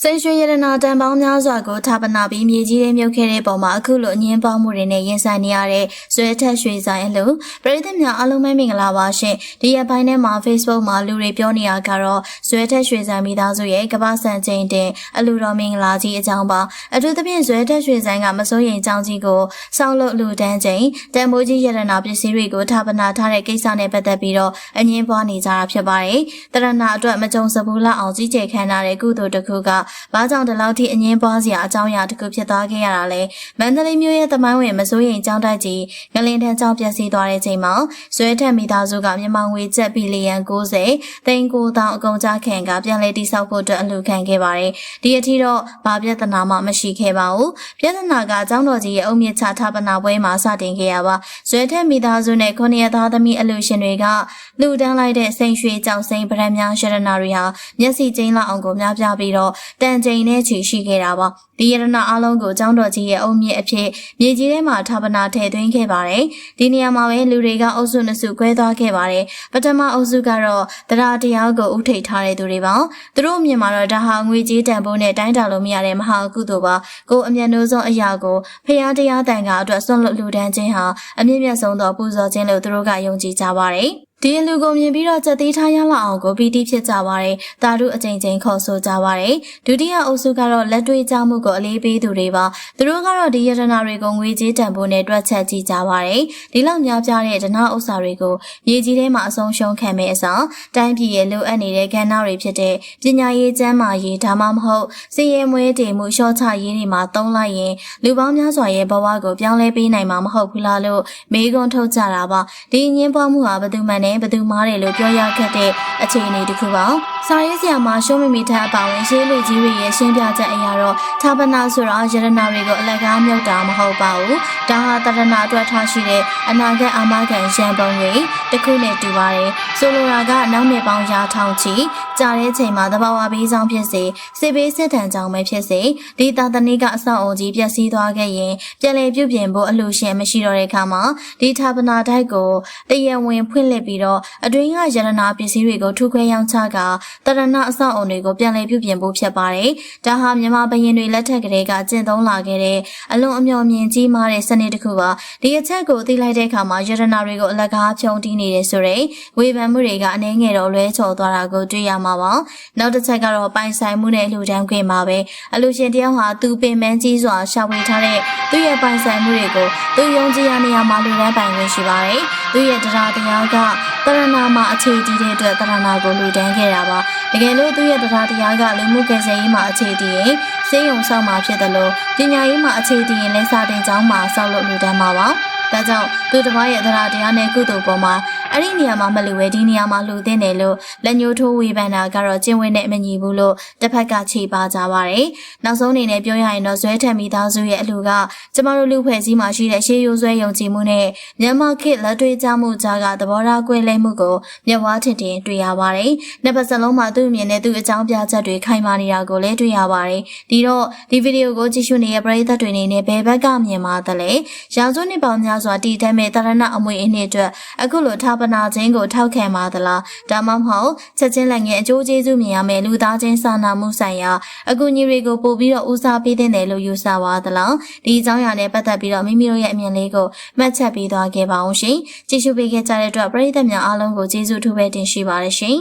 စိန်ရွှေရတနာတန်ပေါင်းများစွာကိုဌာပနာပြီးမြေကြီးတွေမြုပ်ခဲ့တဲ့ပုံမှာအခုလိုအငင်းပေါမှုတွေနဲ့ရင်ဆိုင်နေရတဲ့ဇွဲထက်ရွှေဆိုင်အလို့ပြည်သူများအားလုံးပဲမင်္ဂလာပါရှင်ဒီရက်ပိုင်းထဲမှာ Facebook မှာလူတွေပြောနေရကတော့ဇွဲထက်ရွှေဆိုင်မိသားစုရဲ့ကမ္ဘာစံချိန်တင်အလူတော်မင်္ဂလာကြီးအကြောင်းပါအထူးသဖြင့်ဇွဲထက်ရွှေဆိုင်ကမစိုးရိမ်ကြောင်းကြီးကိုစောက်လို့လူတန်းချိန်တန်မိုးကြီးရတနာပစ္စည်းတွေကိုဌာပနာထားတဲ့ကိစ္စနဲ့ပတ်သက်ပြီးတော့အငင်းပွားနေကြတာဖြစ်ပါတယ်တရဏအတွက်မကြုံစဘူးလောက်အောင်ကြီးကျယ်ခမ်းနားတဲ့ကုသိုလ်တစ်ခုကဘာကြောင့်ဒီလောက်ထိအငင်းပွားစရာအကြောင်းအရာတစ်ခုဖြစ်သွားခဲ့ရတာလဲမန္တလေးမြို့ရဲ့တမိုင်းဝင်မစိုးရိမ်ကျောင်းတိုက်ကြီးငလင်ထန်ကျောင်းပျက်စီးသွားတဲ့ချိန်မှာဇွဲထက်မိသားစုကမြန်မာငွေကျပ်ဘီလီယံ90သိန်း9000အကုန်ကြခံကပြန်လည်တိစောက်ဖို့အတွက်အလှူခံခဲ့ပါတယ်ဒီအထိတော့ဘာပြဿနာမှမရှိခဲ့ပါဘူးပြဿနာကကျောင်းတော်ကြီးရဲ့အုံမြင့်ချထပနာပွဲမှာစတင်ခဲ့ရပါဇွဲထက်မိသားစုနဲ့ခုနှစ်သားသမီးအလှူရှင်တွေကလှူဒန်းလိုက်တဲ့စိန်ရွှေကြောင်စိန်ဗရန်များရတနာတွေဟာမျက်စိကျင်းလောက်အောင်ကိုများပြပြီးတော့တန်ချိန်နဲ့ချီရှိခဲ့တာပါဒီရတနာအလုံးကိုကျောင်းတော်ကြီးရဲ့အုံမြင့်အဖြစ်မြေကြီးထဲမှာထာပနာထည့်သွင်းခဲ့ပါတယ်ဒီနေရာမှာပဲလူတွေကအုပ်စုနှစ်စု꿰သွားခဲ့ပါတယ်ပထမအုပ်စုကတော့တရားတရားကိုဥထိတ်ထားတဲ့သူတွေပါသူတို့အမြင်မှာတော့ဒါဟာငွေကြီးတန်ဖိုးနဲ့တိုင်းတာလို့မရတဲ့မဟာကုသိုလ်ပါကိုအမျက်နှိုးဆုံးအရာကိုဖျားတရားတန်ကအတွက်ဆွန့်လွတ်လူဒန်းခြင်းဟာအမြင့်မြတ်ဆုံးသောပူဇော်ခြင်းလို့သူတို့ကယုံကြည်ကြပါတယ် ဒီအလူကိုမြင်ပြီးတော့စက်သေးထားရလောက်အောင်ကိုပီတိဖြစ်ကြပါတယ်။တာတို့အချိန်ချင်းခေါ်ဆိုကြပါတယ်။ဒုတိယအုပ်စုကတော့လက်တွေ့ကြမှုကိုအလေးပေးသူတွေပါ။သူတို့ကတော့ဒီယတနာတွေကိုငွေကြေးတန်ဖိုးနဲ့တွက်ချက်ကြည့်ကြပါတယ်။ဒီလောက်များပြားတဲ့ဒနာဥစ္စာတွေကိုရေကြီးထဲမှာအဆုံးရှုံးခံမဲ့အစားတိုင်းပြည်ရဲ့လိုအပ်နေတဲ့ကဏ္ဍတွေဖြစ်တဲ့ပညာရေးကျန်းမာရေးဒါမှမဟုတ်စီရဲမွေးတည်မှုရှော့ချရေးတွေမှာသုံးလိုက်ရင်လူပေါင်းများစွာရဲ့ဘဝကိုပြောင်းလဲပေးနိုင်မှာမဟုတ်ဘူးလားလို့မေးခွန်းထုတ်ကြတာပါ။ဒီငင်းပွားမှုဟာဘယ်သူမှနဲ့ဘယ်သူမားတယ်လို့ပြောရခဲ့တဲ့အခြေအနေတစ်ခုပါ။စာရေးဆရာမရှုံးမမီထက်အပါဝင်ရှေးလူကြီးတွေရဲ့ရှင်းပြချက်အရာတော့ဌာပနာဆိုတာယရနာတွေကိုအလကားမြုပ်တာမဟုတ်ပါဘူး။ဒါဟာတရဏအတွက်ထားရှိတဲ့အနာဂတ်အာမခံရန်ပုံတွေတစ်ခုနဲ့တူပါတယ်။ဆိုလိုတာကနောက်နှစ်ပေါင်းရာထောင်ချီ ကြာတဲ့ချိန်မှာတဘာဝဘေးဆောင်ဖြစ်စေစစ်ဘေးစစ်ထန်ကြောင်ပဲဖြစ်စေဒီသာသနိကအဆောက်အုံကြီးပျက်စီးသွားခဲ့ရင်ပြည်လည်ပြုပြင်ဖို့အလို့ရှင်မရှိတော့တဲ့အခါမှာဒီဌာပနာတိုက်ကိုတရဝင်ဖွင့်လှစ်ပြီးတော့အတွင်းကရတနာပစ္စည်းတွေကိုထုခွဲရောင်းချကတရဏအဆောက်အုံတွေကိုပြန်လည်ပြုပြင်ဖို့ဖြစ်ပါတယ်။ဒါဟာမြန်မာဘရင်တွေလက်ထက်ကလေးကကျင့်သုံးလာခဲ့တဲ့အလွန်အမျှော်မြင်ကြီးမားတဲ့စနစ်တစ်ခုပါ။ဒီအချက်ကိုသိလိုက်တဲ့အခါမှာရတနာတွေကိုအလကားဖြုံတီးနေတယ်ဆိုတဲ့ဝေဖန်မှုတွေကအနေငယ်တော့လွဲချော်သွားတာကိုတွေ့ရမှာပါ။နောက်တစ်ချက်ကတော့ပိုင်ဆိုင်မှုနဲ့လူတန်းခွင့်မှာပဲအလူရှင်တယောက်ဟာသူပင်ပန်းကြီးစွာရှာဖွေထားတဲ့သူ့ရဲ့ပိုင်ဆိုင်မှုတွေကိုသူယုံကြည်ရနေရာမှာလူတန်းပိုင်ခွင့်ရှိပါတယ်။သူ့ရဲ့တရားတရားကတရဏမှာအခြေတည်တဲ့အတွက်တရဏကိုလူတန်းခဲ့တာပါတကယ်လို့သူ့ရဲ့တရားတရားကလူမှုကယ်ဆယ်ရေးမှာအခြေတည်ရင်စေယုံဆောင်မှာဖြစ်တယ်လို့ပညာရေးမှာအခြေတည်ရင်လည်းစာတင်ကျောင်းမှာဆောက်လုပ်လူတန်းမှာပါဒါကြောင့်သူတစ်ပါးရဲ့တရားတရားနဲ့ကုသိုလ်ပေါ်မှာ အဲ့ဒီနေရာမှာမလူဝဲဒီနေရာမှာလှူသင့်တယ်လို့လက်ညှိုးထိုးဝေဖန်တာကတော့ကျင့်ဝတ်နဲ့မညီဘူးလို့တစ်ဖက်ကခြေပါကြပါတယ်။နောက်ဆုံးအနေနဲ့ပြောရရင်တော့ဇွဲထက်မိသားစုရဲ့အလှူကကျမတို့လူဖွဲ့စည်းမှာရှိတဲ့ရှေးရိုးဆွဲယုံကြည်မှုနဲ့မြန်မာခေတ်လက်တွေ့ကြမှုကြားကသဘောထားကွဲလဲမှုကိုမျက်ဝါးထင်ထင်တွေ့ရပါတယ်။နှစ်ပတ်စလုံးမှာသူ့အမြင်နဲ့သူ့အကြောင်းပြချက်တွေခိုင်မာနေတာကိုလည်းတွေ့ရပါတယ်။ဒီတော့ဒီဗီဒီယိုကိုကြည့်ရှုနေတဲ့ပရိသတ်တွေအနေနဲ့ဘယ်ဘက်ကမြင်ပါသလဲ။ရာဇဝတ်နှစ်ပေါင်းများစွာတည်တတ်မဲ့တရဏအမွေအနှစ်အတွက်အခုလိုထာပနာခြင်းကိုထောက်ခံပါသလားဒါမှမဟုတ်ချက်ချင်းလက်ငယ်အကျိုးကျေးဇူးမြင်ရမယ်လူသားချင်းစာနာမှုဆိုင်ရာအကူအညီတွေကိုပို့ပြီးတော့ဦးစားပေးတဲ့တယ်လို့ယူဆပါသလားဒီအကြောင်းအရာနဲ့ပတ်သက်ပြီးတော့မိမိတို့ရဲ့အမြင်လေးကိုမှတ်ချက်ပေးသွားခဲ့ပါအောင်ရှင်ကြည့်ရှုပေးခဲ့ကြတဲ့အတွက်ပရိသတ်များအားလုံးကိုကျေးဇူးထူးပဲတင်ရှိပါတယ်ရှင်